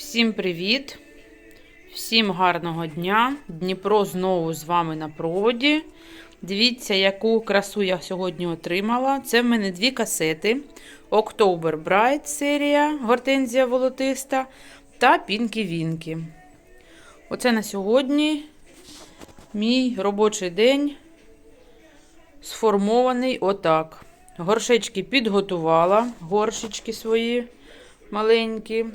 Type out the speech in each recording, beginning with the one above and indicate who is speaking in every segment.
Speaker 1: Всім привіт! Всім гарного дня! Дніпро знову з вами на проводі. Дивіться, яку красу я сьогодні отримала. Це в мене дві касети: October Bright серія Гортензія Волотиста та Пінкі Вінкі. Оце на сьогодні мій робочий день сформований отак. Горшечки підготувала, горшечки свої маленькі.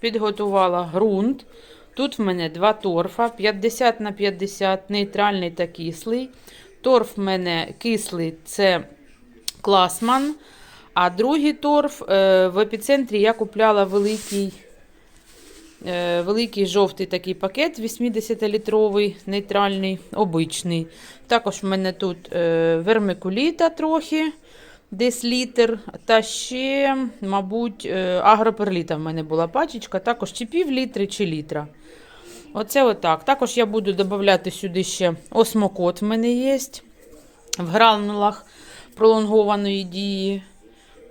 Speaker 1: Підготувала ґрунт. Тут в мене два торфа 50 на 50, нейтральний та кислий. Торф в мене кислий це класман. А другий торф е, в епіцентрі я купляла великий е, великий жовтий такий пакет 80-літровий, нейтральний, обичний. Також в мене тут е, вермикуліта трохи десь літр. Та ще, мабуть, е, агроперліта в мене була пачечка, також чи пів літри, чи літра. Оце отак. Також я буду додавати сюди ще осмокот в мене є в гранулах пролонгованої дії.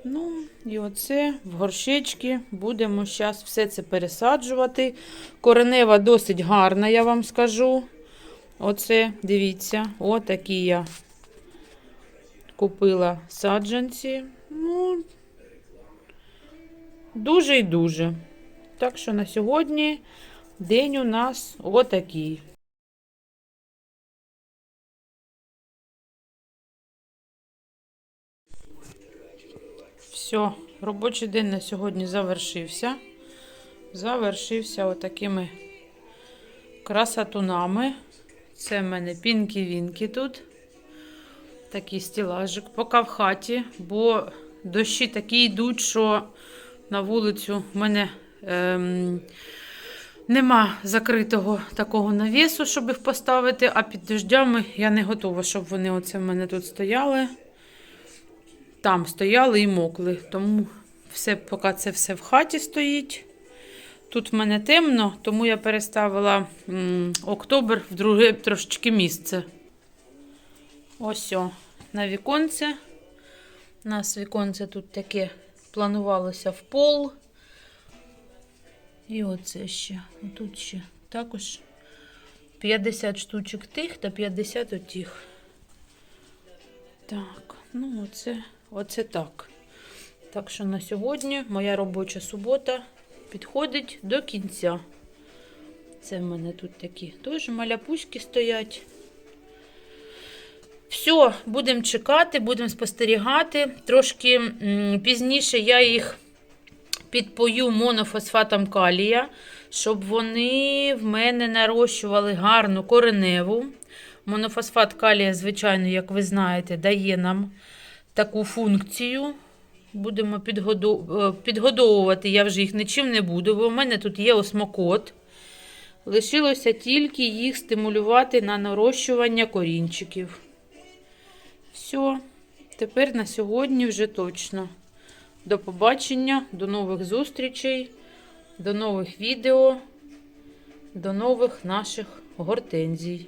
Speaker 1: Ну, і оце в горшечки будемо зараз все це пересаджувати. Коренева досить гарна, я вам скажу. Оце, дивіться, отакі я купила саджанці. Ну, дуже і дуже. Так що на сьогодні день у нас отакий. Все, робочий день на сьогодні завершився. Завершився отакими красотунами. Це в мене пінки-вінки тут. Такий стілажик. Поки в хаті, бо дощі такі йдуть, що на вулицю в мене ем, нема закритого такого навісу, щоб їх поставити, а під дождями я не готова, щоб вони оце в мене тут стояли. Там стояли і мокли. Тому все, поки це все в хаті стоїть. Тут в мене темно, тому я переставила м, октобер в друге трошечки місце. Ось о, на віконце. У нас віконце тут таке планувалося в пол. І оце ще. Тут ще також 50 штучок тих та 50 отих. Так, ну оце, оце так. Так що на сьогодні моя робоча субота підходить до кінця. Це в мене тут такі теж маляпуськи стоять. Все, будемо чекати, будемо спостерігати. Трошки пізніше я їх підпою монофосфатом калія, щоб вони в мене нарощували гарну кореневу. Монофосфат калія, звичайно, як ви знаєте, дає нам таку функцію. Будемо е, підгодовувати, я вже їх нічим не буду, бо в мене тут є осмокот. Лишилося тільки їх стимулювати на нарощування корінчиків. Все, тепер на сьогодні вже точно. До побачення, до нових зустрічей, до нових відео, до нових наших гортензій.